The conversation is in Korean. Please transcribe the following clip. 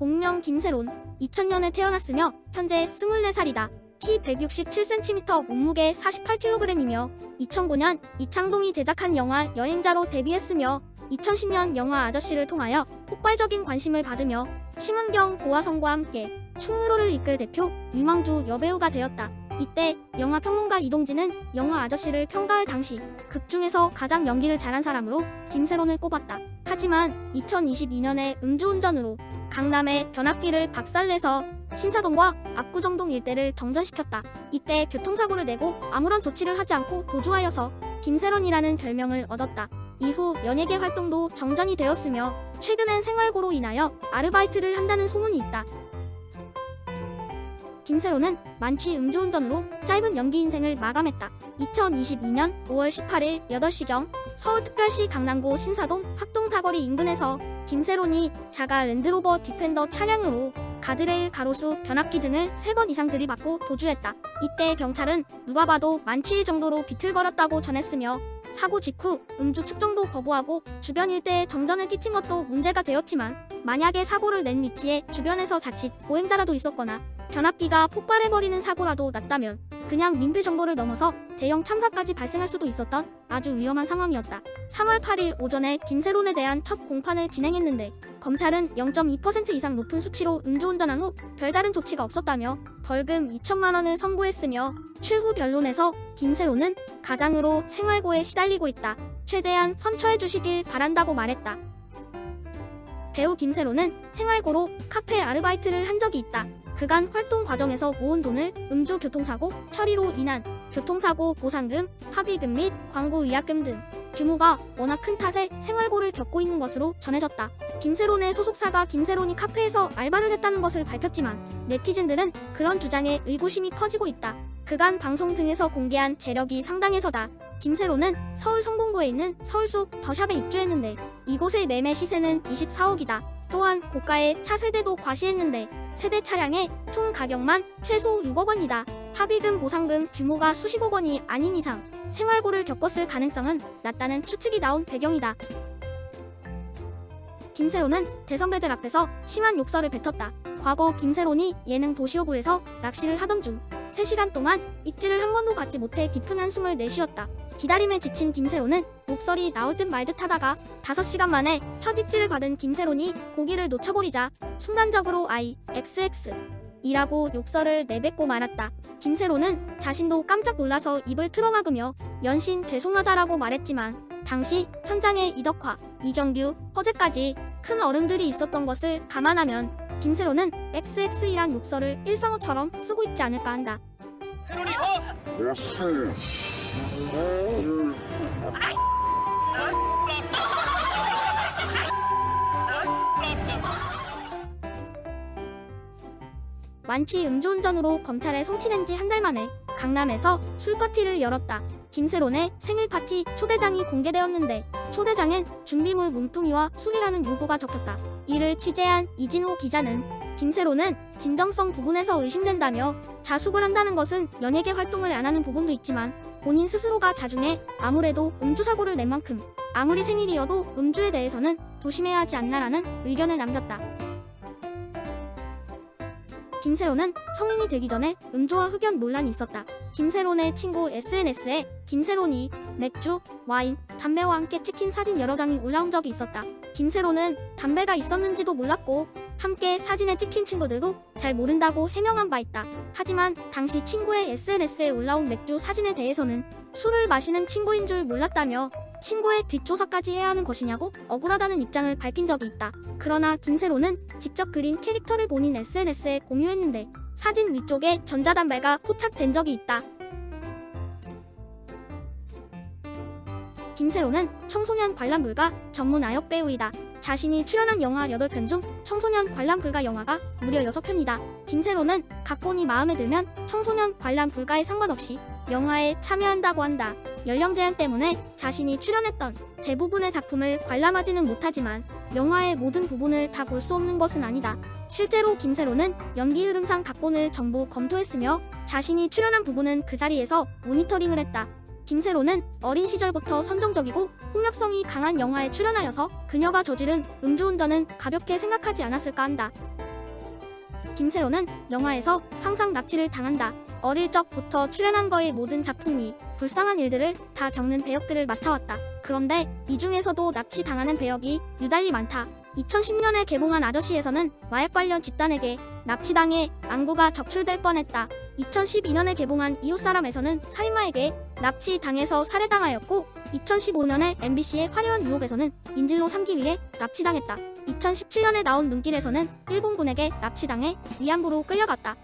본명 김세론. 2000년에 태어났으며 현재 24살이다. 키 167cm, 몸무게 48kg이며 2009년 이창동이 제작한 영화 여행자로 데뷔했으며 2010년 영화 아저씨를 통하여 폭발적인 관심을 받으며 심은경, 고화성과 함께 충무로를 이끌 대표 유망주 여배우가 되었다. 이때 영화 평론가 이동진은 영화 아저씨를 평가할 당시 극 중에서 가장 연기를 잘한 사람으로 김세론을 꼽았다. 하지만 2022년에 음주운전으로 강남의 변압기를 박살내서 신사동과 압구정동 일대를 정전시켰다. 이때 교통사고를 내고 아무런 조치를 하지 않고 도주하여서 김세론이라는 별명을 얻었다. 이후 연예계 활동도 정전이 되었으며 최근엔 생활고로 인하여 아르바이트를 한다는 소문이 있다. 김세로는 만취 음주운전으로 짧은 연기 인생을 마감했다. 2022년 5월 18일 8시경 서울특별시 강남구 신사동 학동사거리 인근에서 김세론이 자가 랜드로버 디펜더 차량으로 가드레일 가로수 변압기 등을 3번 이상 들이받고 도주했다. 이때 경찰은 누가 봐도 만취일 정도로 비틀거렸다고 전했으며 사고 직후 음주 측정도 거부하고 주변 일대에 정전을 끼친 것도 문제가 되었지만 만약에 사고를 낸 위치에 주변에서 자칫 보행자라도 있었거나 변압기가 폭발해버리는 사고라도 났다면 그냥 민폐 정도를 넘어서 대형 참사까지 발생할 수도 있었던 아주 위험한 상황이었다. 3월 8일 오전에 김세론에 대한 첫 공판을 진행했는데 검찰은 0.2% 이상 높은 수치로 음주운전한 후 별다른 조치가 없었다며 벌금 2천만 원을 선고했으며 최후 변론에서 김세론은 가장으로 생활고에 시달리고 있다. 최대한 선처해 주시길 바란다고 말했다. 배우 김세로는 생활고로 카페 아르바이트를 한 적이 있다. 그간 활동 과정에서 모은 돈을 음주 교통사고 처리로 인한 교통사고 보상금, 합의금 및 광고 위약금 등 규모가 워낙 큰 탓에 생활고를 겪고 있는 것으로 전해졌다. 김세론의 소속사가 김세론이 카페에서 알바를 했다는 것을 밝혔지만 네티즌들은 그런 주장에 의구심이 커지고 있다. 그간 방송 등에서 공개한 재력이 상당해서다. 김세로는 서울 성동구에 있는 서울숲 더샵에 입주했는데 이곳의 매매 시세는 24억이다. 또한 고가의 차세대도 과시했는데 세대 차량의 총 가격만 최소 6억 원이다. 합의금 보상금 규모가 수십억 원이 아닌 이상 생활고를 겪었을 가능성은 낮다는 추측이 나온 배경이다. 김세론은 대선배들 앞에서 심한 욕설을 뱉었다. 과거 김세론이 예능 도시오브에서 낚시를 하던 중 3시간 동안 입질을 한 번도 받지 못해 깊은 한숨을 내쉬었다. 기다림에 지친 김세론은 목소리 나올 듯 말 듯 하다가 5시간 만에 첫 입질을 받은 김세론이 고기를 놓쳐버리자 순간적으로 I, XX 이라고 욕설을 내뱉고 말았다. 김세론은 자신도 깜짝 놀라서 입을 틀어막으며 연신 죄송하다라고 말했지만 당시 현장에 이덕화, 이경규, 허재까지 큰 어른들이 있었던 것을 감안하면 김세로는 XX이란 욕설을 일상어처럼 쓰고 있지 않을까 한다. 세론이 어? 역시 만취 음주운전으로 검찰에 송치된 지 한 달 만에 강남에서 술파티를 열었다. 김세론의 생일 파티 초대장이 공개되었는데 초대장엔 준비물 몸뚱이와 술이라는 문구가 적혔다. 이를 취재한 이진호 기자는 김세론은 진정성 부분에서 의심된다며 자숙을 한다는 것은 연예계 활동을 안 하는 부분도 있지만 본인 스스로가 자중해 아무래도 음주 사고를 낸 만큼 아무리 생일이어도 음주에 대해서는 조심해야 하지 않나라는 의견을 남겼다. 김세론은 성인이 되기 전에 음주와 흡연 논란이 있었다. 김세론의 친구 SNS에 김세론이 맥주, 와인, 담배와 함께 찍힌 사진 여러 장이 올라온 적이 있었다. 김세론은 담배가 있었는지도 몰랐고 함께 사진에 찍힌 친구들도 잘 모른다고 해명한 바 있다. 하지만 당시 친구의 SNS에 올라온 맥주 사진에 대해서는 술을 마시는 친구인 줄 몰랐다며 친구의 뒷조사까지 해야 하는 것이냐고 억울하다는 입장을 밝힌 적이 있다. 그러나 김세로는 직접 그린 캐릭터를 본인 SNS에 공유했는데 사진 위쪽에 전자담배가 포착된 적이 있다. 김세로는 청소년 관람 불가 전문 아역 배우이다. 자신이 출연한 영화 8편 중 청소년 관람 불가 영화가 무려 6편이다. 김세로는 각본이 마음에 들면 청소년 관람 불가에 상관없이 영화에 참여한다고 한다. 연령 제한 때문에 자신이 출연했던 대부분의 작품을 관람하지는 못하지만 영화의 모든 부분을 다 볼 수 없는 것은 아니다. 실제로 김세로는 연기 흐름상 각본을 전부 검토했으며 자신이 출연한 부분은 그 자리에서 모니터링을 했다. 김세로는 어린 시절부터 선정적이고 폭력성이 강한 영화에 출연하여서 그녀가 저지른 음주운전은 가볍게 생각하지 않았을까 한다. 김세로는 영화에서 항상 납치를 당한다. 어릴 적부터 출연한 거의 모든 작품이 불쌍한 일들을 다 겪는 배역들을 맡아왔다. 그런데 이 중에서도 납치 당하는 배역이 유달리 많다. 2010년에 개봉한 아저씨에서는 마약 관련 집단에게 납치당해 안구가 적출될 뻔했다. 2012년에 개봉한 이웃사람에서는 살인마에게 납치당해서 살해당하였고 2015년에 MBC의 화려한 유혹에서는 인질로 삼기 위해 납치당했다. 2017년에 나온 눈길에서는 일본군에게 납치당해 위안부로 끌려갔다.